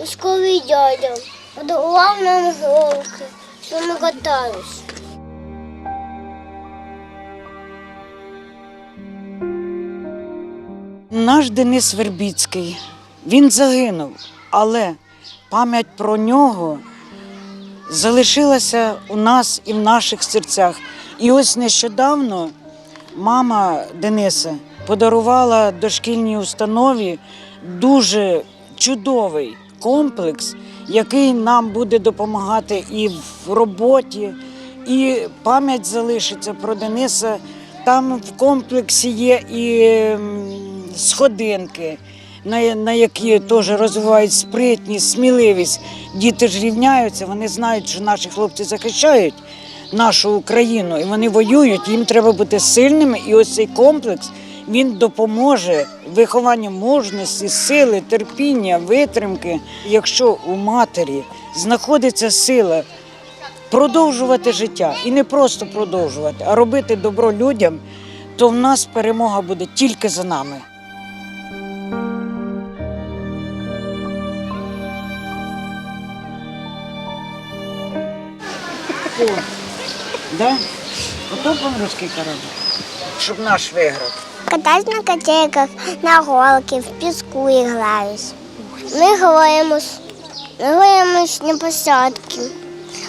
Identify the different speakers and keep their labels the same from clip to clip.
Speaker 1: військовий дядя подарував нам голки, що ми катались.
Speaker 2: Наш Денис Вербіцький, він загинув, але пам'ять про нього залишилася у нас і в наших серцях. І ось нещодавно мама Дениса подарувала дошкільній установі дуже чудовий комплекс, який нам буде допомагати і в роботі, і пам'ять залишиться про Дениса. Там в комплексі є і сходинки, на, на які теж розвивають спритність, сміливість. Діти ж рівняються, вони знають, що наші хлопці захищають нашу Україну і вони воюють. Їм треба бути сильними. І ось цей комплекс він допоможе вихованню мужності, сили, терпіння, витримки. Якщо у матері знаходиться сила продовжувати життя і не просто продовжувати, а робити добро людям, то в нас перемога буде тільки за нами. О, да? Ото панруський корабль, щоб наш виграв.
Speaker 1: Катаюсь на котейках, на голки, в піску і граюсь. Ми граємось, ми граємось на посадки,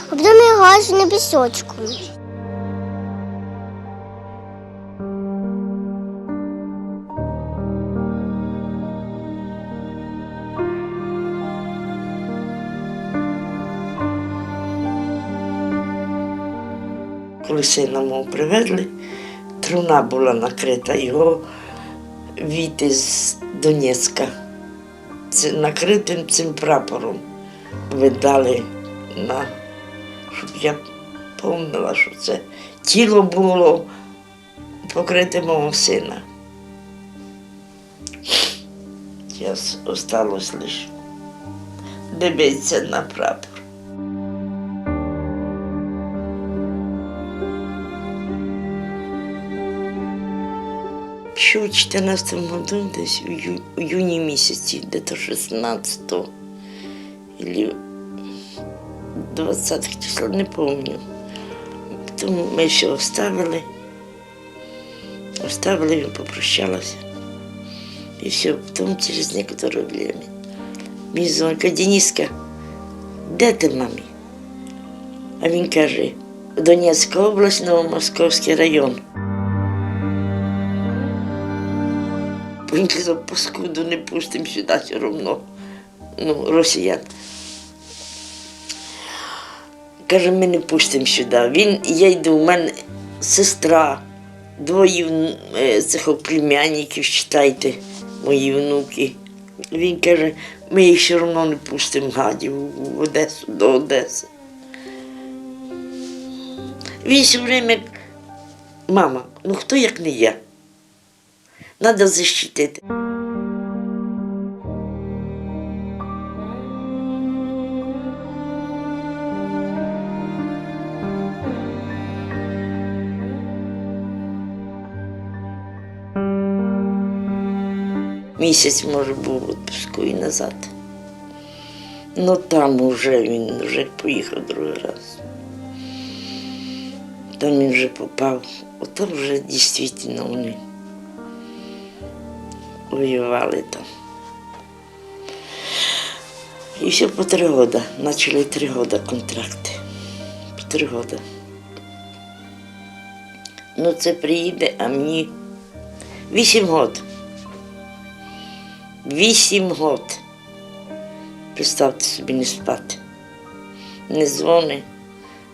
Speaker 1: а потім я граюсь на пісочку.
Speaker 3: Коли сина мого привезли, труна була накрита, його віти з Донецька. Накритим цим прапором видали на, щоб я пам'ятала, що це тіло було покрите мого сина. Зараз осталось лише дивитися на прапор. Ще у 14 году, десь у, ю, у юні місяці, де-то 16 или 20 числа, не пам'ятаю. Тому ми все оставили. Оставили, він попрощалася. І все, потім через некоторое время. Мій дзвонка, Дениска, де ти мамі? А він каже, Донецька область, Новомосковський район. Він казав, паскуду не пустимо сюди все одно. Ну, росіян. Каже, ми не пустимо сюди. Він, я йду, у мене сестра, двоє е, цих племянників, читайте, мої внуки. Він каже, ми їх все одно не пустимо гадів в Одесу, до Одеси. Він все время, мама, ну хто як не я? Надо защитити. Місяць, може, був в відпуску і назад. Ну там уже він вже поїхав другий раз. Там він вже попав. Ото вже дійсно вони воювали там. І все по три роки. Почали три роки контракти. По три роки. Ну, це приїде, а мені вісім років. Вісім років. Представте собі не спати. Не дзвони.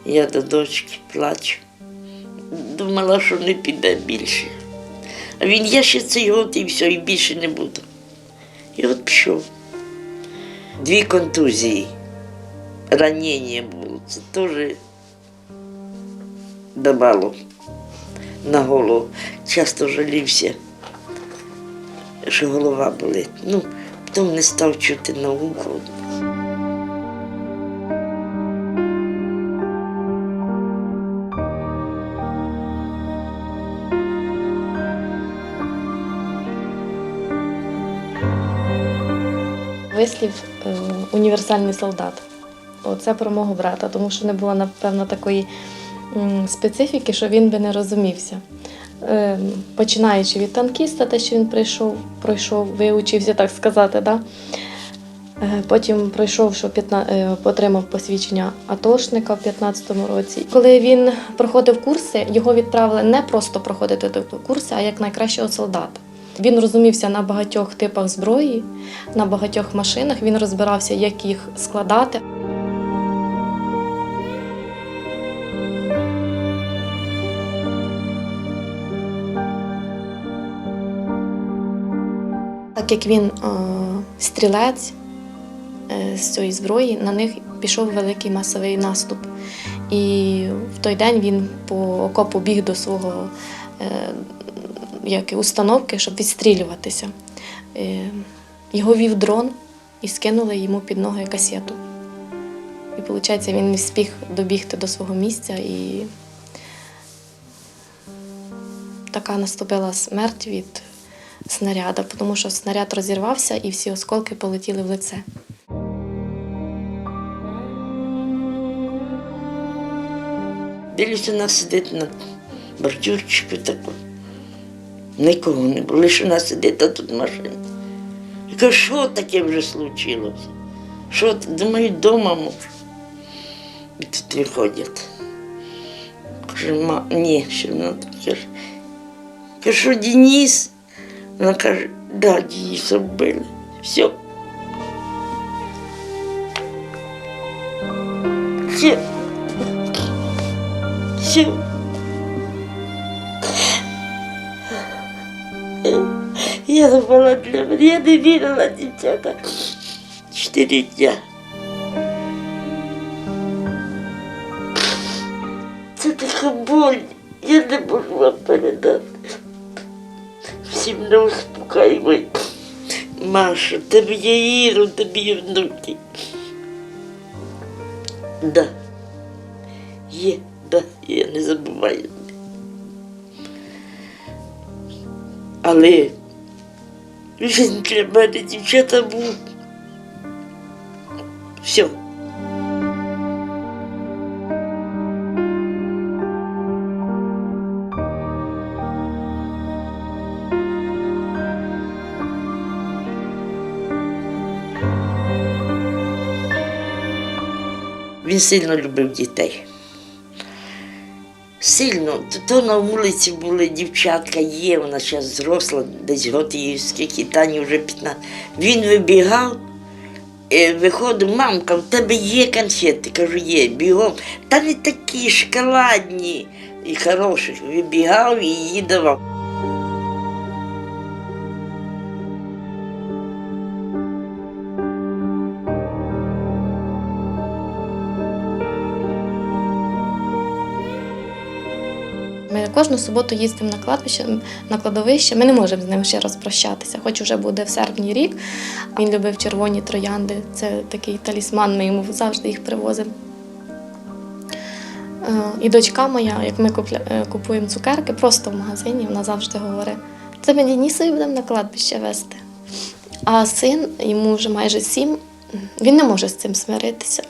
Speaker 3: Я до дочки плачу. Думала, що не піде більше. А він я ще цей год і все, і більше не буду. І от пішов. Дві контузії. Ранення було. Це теж давало на голову. Часто жалівся, що голова болить. Ну, потім не став чути науку.
Speaker 4: Вислів е, універсальний солдат. Оце про мого брата, тому що не було, напевно, такої специфіки, що він би не розумівся. Е, Починаючи від танкіста, те, що він прийшов, пройшов, виучився, так сказати. Да? Е, Потім пройшов, що 15, отримав посвідчення атошника в 15-му році. Коли він проходив курси, його відправили не просто проходити курси, а як найкращого солдата. Він розумівся на багатьох типах зброї, на багатьох машинах. Він розбирався, як їх складати. Так як він е, стрілець е, з цієї зброї, на них пішов великий масовий наступ. І в той день він по окопу біг до свого е, як, установки, щоб відстрілюватися. Е, його вів дрон і скинули йому під ноги касету. І виходить, він не встиг добігти до свого місця і така наступила смерть від снаряда, тому що снаряд розірвався і всі осколки полетіли в лице.
Speaker 3: Дивлюся, вона сидить на бордюрчику таку. Нікого не було, лише вона сидить, а тут машина. Я кажу, що таке вже случилося? Що? Думаю, вдома. І тут виходять. Каже, ма, ні, що вона таке. Каже, Денис? Вона каже, да, Дениса вбили. Все. Не вірила, дівчата. Чотири дня. Це така боль, я не можу вам передати. Всім не успокаюй. Маша, тебе є Іра, тебе є внуки. Да. Є, да, я не забуваю. Але він для мене дівчата був. Все. Він сильно любив дітей. Сильно, то, на вулиці були дівчатка, є, вона зараз зросла, десь їй скільки Тані вже 15. Він вибігав, е, виходив, мамка, в тебе є конфети? Кажу, є, бігом. Та не такі шоколадні і хороші. Вибігав і її давав.
Speaker 4: Кожну суботу їздимо на кладбище, на кладовище. Ми не можемо з ним ще раз прощатися, хоч вже буде в серпні рік. Він любив червоні троянди. Це такий талісман, ми йому завжди їх привозимо. Е, І дочка моя, як ми е, купуємо цукерки, просто в магазині, вона завжди говорить: це ми Дінісові будемо на кладбище вести. А син, йому вже майже сім, він не може з цим смиритися.